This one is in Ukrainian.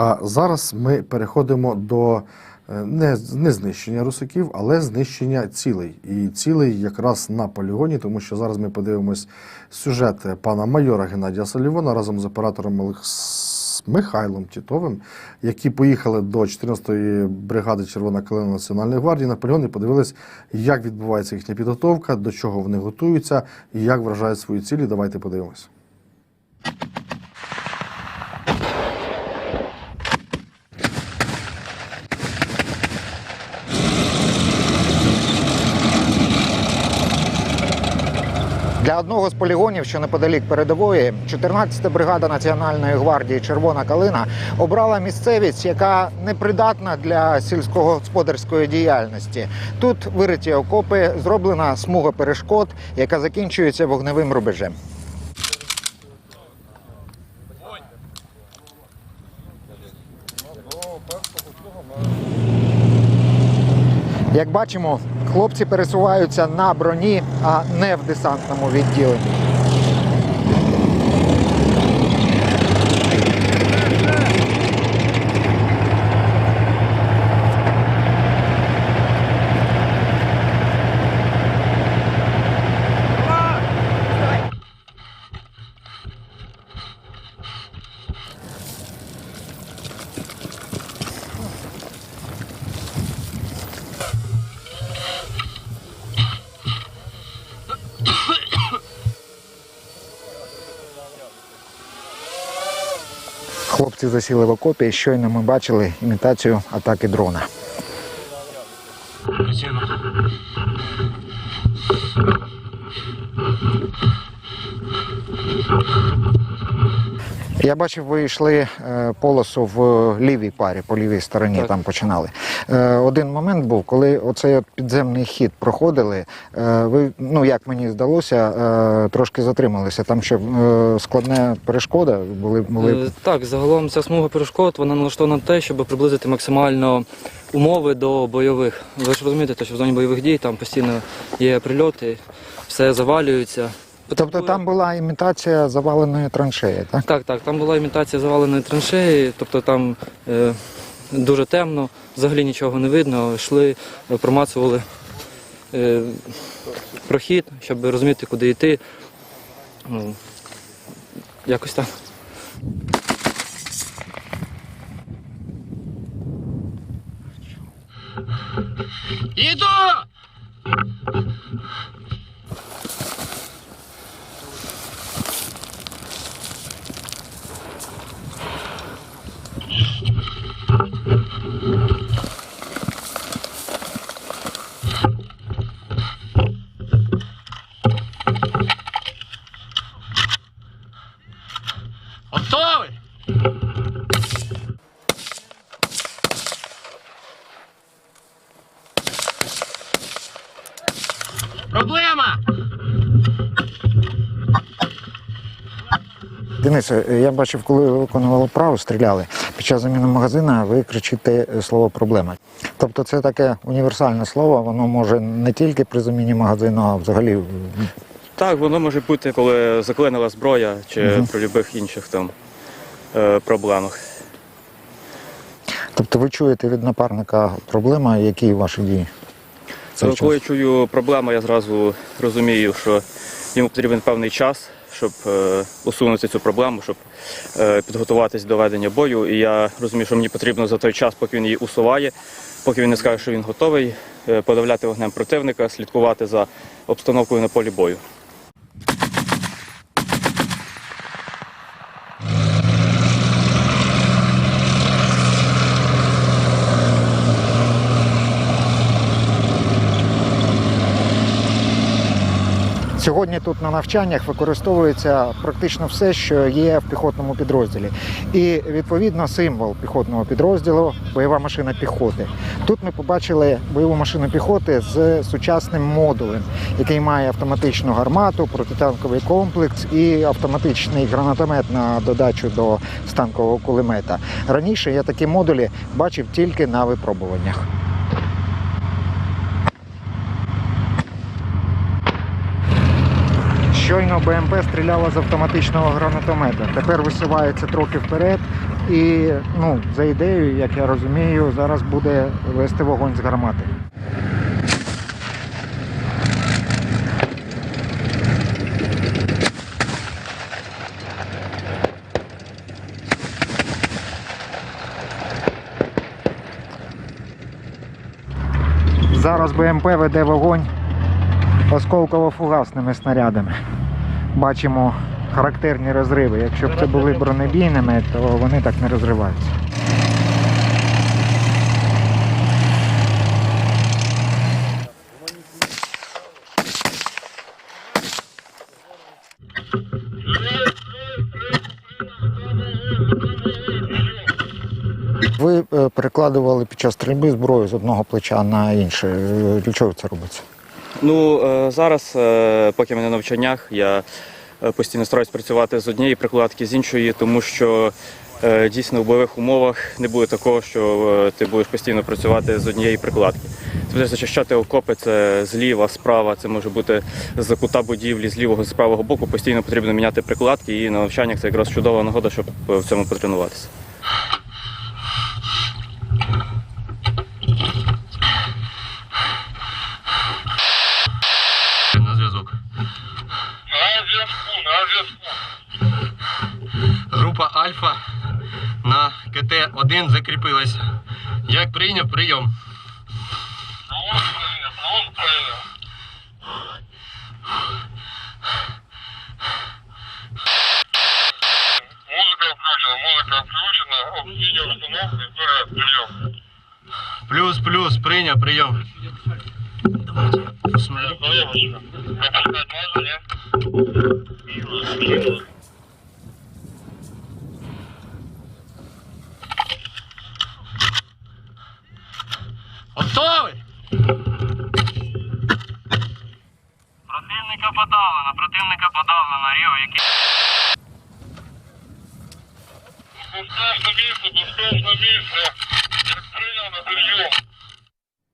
А зараз ми переходимо до е, не, не знищення русаків, але знищення цілей. І цілей якраз на полігоні, тому що зараз ми подивимось сюжет пана майора Геннадія Салівона разом з оператором Олекс... Михайлом Тітовим, які поїхали до 14-ї бригади Червона калина Національної гвардії на полігон і подивились, як відбувається їхня підготовка, до чого вони готуються і як вражають свої цілі. Давайте подивимось. Для одного з полігонів, що неподалік передової, 14-та бригада Національної гвардії Червона калина обрала місцевість, яка непридатна для сільськогосподарської діяльності. Тут вириті окопи, зроблена смуга перешкод, яка закінчується вогневим рубежем. Як бачимо, хлопці пересуваються на броні, а не в десантному відділенні. Хлопці засіли в окопі, і щойно ми бачили імітацію атаки дрона. Я бачив, ви йшли е, полосу в лівій парі, по лівій стороні Так. там починали. Е, Один момент був, коли оцей от підземний хід проходили, е, ви, ну як мені здалося, трошки затрималися. Там ще складна перешкода були. були... Так, загалом ця смуга перешкод вона налаштована на те, щоб приблизити максимально умови до бойових. Ви ж розумієте, що в зоні бойових дій там постійно є прильоти, все завалюється. Тобто там була імітація заваленої траншеї, так? Так, так, там була імітація заваленої траншеї, тобто там е, дуже темно, взагалі нічого не видно. Йшли, е, промацували е, прохід, щоб розуміти, куди йти. Ну, якось так. Іду! Готовий? Проблема! Денисе, я бачив, коли ви виконували право, стріляли. Під час заміни магазина ви кричите слово проблема. Тобто це таке універсальне слово, воно може не тільки при заміні магазину, а взагалі. Так, воно може бути, коли заклинила зброя чи при будь-яких інших там е, проблемах. Тобто ви чуєте від напарника проблема, які ваші дії? в цей Е, Коли я чую проблему, я зразу розумію, що йому потрібен певний час, щоб е, усунути цю проблему, щоб е, підготуватись до ведення бою. І я розумію, що мені потрібно за той час, поки він її усуває, поки він не скаже, що він готовий, е, подавляти вогнем противника, слідкувати за обстановкою на полі бою. Сьогодні тут на навчаннях використовується практично все, що є в піхотному підрозділі. І відповідно символ піхотного підрозділу бойова машина піхоти. Тут ми побачили бойову машину піхоти з сучасним модулем, який має автоматичну гармату, протитанковий комплекс і автоматичний гранатомет на додачу до станкового кулемета. Раніше я такі модулі бачив тільки на випробуваннях. Щойно БМП стріляла з автоматичного гранатомета. Тепер висувається трохи вперед. І ну, за ідеєю, як я розумію, зараз буде вести вогонь з гармати. Зараз БМП веде вогонь осколково-фугасними снарядами. Бачимо характерні розриви. Якщо б це були бронебійними, то вони так не розриваються. Ви е, перекладували під час стрільби зброю з одного плеча на інше. Для чого це робиться? Ну е, зараз, е, поки ми на навчаннях, я е, постійно стараюсь працювати з однієї прикладки, з іншої, тому що дійсно в бойових умовах не буде такого, що ти будеш постійно працювати з однієї прикладки. Ти будеш зачищати окопи, це зліва, справа, це може бути з кута будівлі, з лівого, з правого боку. Постійно потрібно міняти прикладки, і на навчаннях це якраз чудова нагода, щоб в цьому потренуватися. Зв'язку, на зв'язку. Група Альфа на КТ-1 закріпилася. Як прийняв, прийом. Музыка включена, музыка включена, видео установка, история, прием. Плюс, плюс, прийняв, прийом. Готовий? Противника подавлено, противника подавлено, Ріо, який... Место, пускаешь на место. Як прийняв на прием.